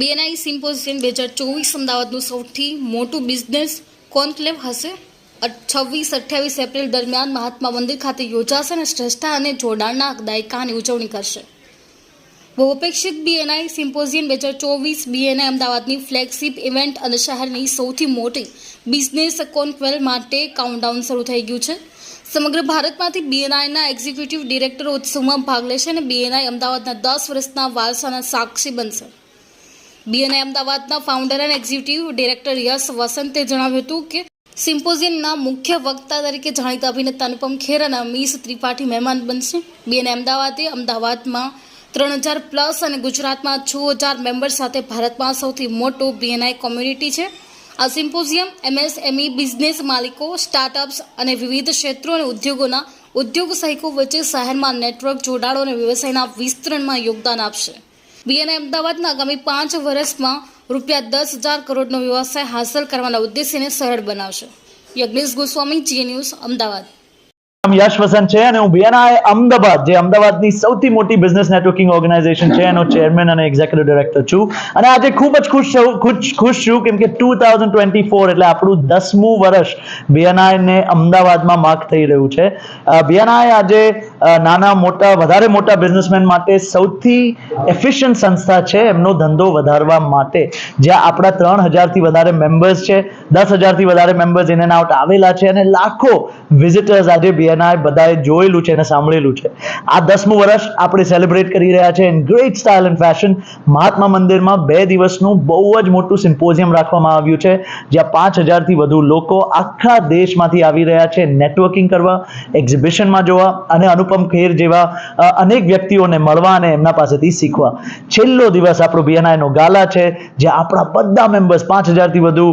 BNI symposium બે હજાર ચોવીસ અમદાવાદનું સૌથી મોટું બિઝનેસ કોન્ક્લેવ હશે? છવ્વીસ, અઠ્યાવીસ એપ્રિલ દરમિયાન મહાત્મા મંદિર ખાતે યોજાશે અને શ્રેષ્ઠા અને જોડાણના દાયકાની ઉજવણી કરશે. બહુઅપેક્ષિત બીએનઆઈ સિમ્પોઝિયમ બે હજાર ચોવીસ બીએનઆઈ અમદાવાદની ફ્લેગશિપ ઇવેન્ટ અને શહેરની સૌથી મોટી બિઝનેસ કોન્ક્વેલ માટે કાઉન્ટડાઉન શરૂ થઈ ગયું છે. સમગ્ર ભારતમાંથી બીએનઆઈના એક્ઝિક્યુટિવ ડિરેક્ટરો ઉત્સવમાં ભાગ લેશે અને બીએનઆઈ અમદાવાદના દસ વર્ષના વારસાના સાક્ષી બનશે. બીએનઆઈ અમદાવાદના founder and executive director Yash વસંતે જણાવ્યું હતું કે સિમ્પોઝિયમના મુખ્ય વક્તા તરીકે જાણીતા અભિનેતા અનુપમ ખેર અને અમીશ ત્રિપાઠી મહેમાન બનશે. બીએનઆઈ અમદાવાદે અમદાવાદમાં ત્રણ હજાર પ્લસ અને ગુજરાતમાં છ હજાર મેમ્બર સાથે ભારતમાં સૌથી મોટું બીએનઆઈ કોમ્યુનિટી છે. આ સિમ્પોઝિયમ એમએસએમઈ બિઝનેસ માલિકો સ્ટાર્ટઅપ્સ અને વિવિધ ક્ષેત્રો અને ઉદ્યોગોના ઉદ્યોગ સહાયકો વચ્ચે શહેરમાં નેટવર્ક જોડાણો અને વ્યવસાયના વિસ્તરણમાં યોગદાન આપશે. બીએનઆઈ અમદાવાદના આગામી પાંચ વર્ષમાં રૂપિયા દસ હજાર કરોડનો વ્યવસાય હાંસલ કરવાના ઉદ્દેશ્યને સરળ બનાવશે. યજ્ઞેશ ગોસ્વામી જીએ ન્યૂઝ અમદાવાદ. યશ વસંત છે અને હું બીએનઆઈ અમદાવાદ, જે અમદાવાદની સૌથી મોટી બિઝનેસ નેટવર્કિંગ ઓર્ગેનાઇઝેશન છે. એનો ચેરમેન અને એક્ઝિક્યુટિવ ડાયરેક્ટર છું. અને આજે ખૂબ જ ખુશ છું ખુશ છું, કેમ કે ટુ થાઉઝન્ડ ટ્વેન્ટી ફોર એટલે આપણું દસમું વર્ષ બીએનઆઈને અમદાવાદમાં માર્ક થઈ રહ્યું છે. બીએનઆઈ આજે નાના મોટા, વધારે મોટા બિઝનેસમેન માટે સૌથી એફિશિયન્ટ સંસ્થા છે એમનો ધંધો વધારવા માટે. જ્યાં આપણા ત્રણ હજારથી વધારે મેમ્બર્સ છે, દસ હજારથી વધારે મેમ્બર્સ ઇન એન્ડ આઉટ આવેલા છે અને લાખો વિઝિટર્સ આજે બીએનઆઈ બધાએ જોયેલું છે અને સાંભળેલું છે. આ દસમું વર્ષ આપણે સેલિબ્રેટ કરી રહ્યા છે in great style and fashion Mahatma મંદિરમાં બે દિવસનું બહુ જ મોટું સિમ્પોઝિયમ રાખવામાં આવ્યું છે, જ્યાં પાંચ હજારથી વધુ લોકો આખા દેશમાંથી આવી રહ્યા છે. નેટવર્કિંગ કરવા એક્ઝિબિશનમાં જોવા અને અનુપમ ખેર જેવા અનેક વ્યક્તિઓને મળવા અને એમના પાસેથી શીખવા. છેલ્લો દિવસ આપણો બીએનઆઈનો ગાલા છે, જે આપણા બધા મેમ્બર્સ પાંચ હજારથી વધુ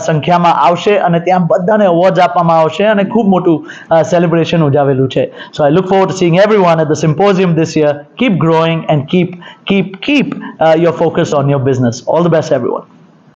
સંખ્યામાં આવશે અને ત્યાં બધાને અવોર્ડ આપવામાં આવશે અને ખૂબ મોટું સેલિબ્રેશન ઉજાવેલું છે. So I look for seeing everyone at the symposium this year keep growing and keep keep keep your focus on your business all the best everyone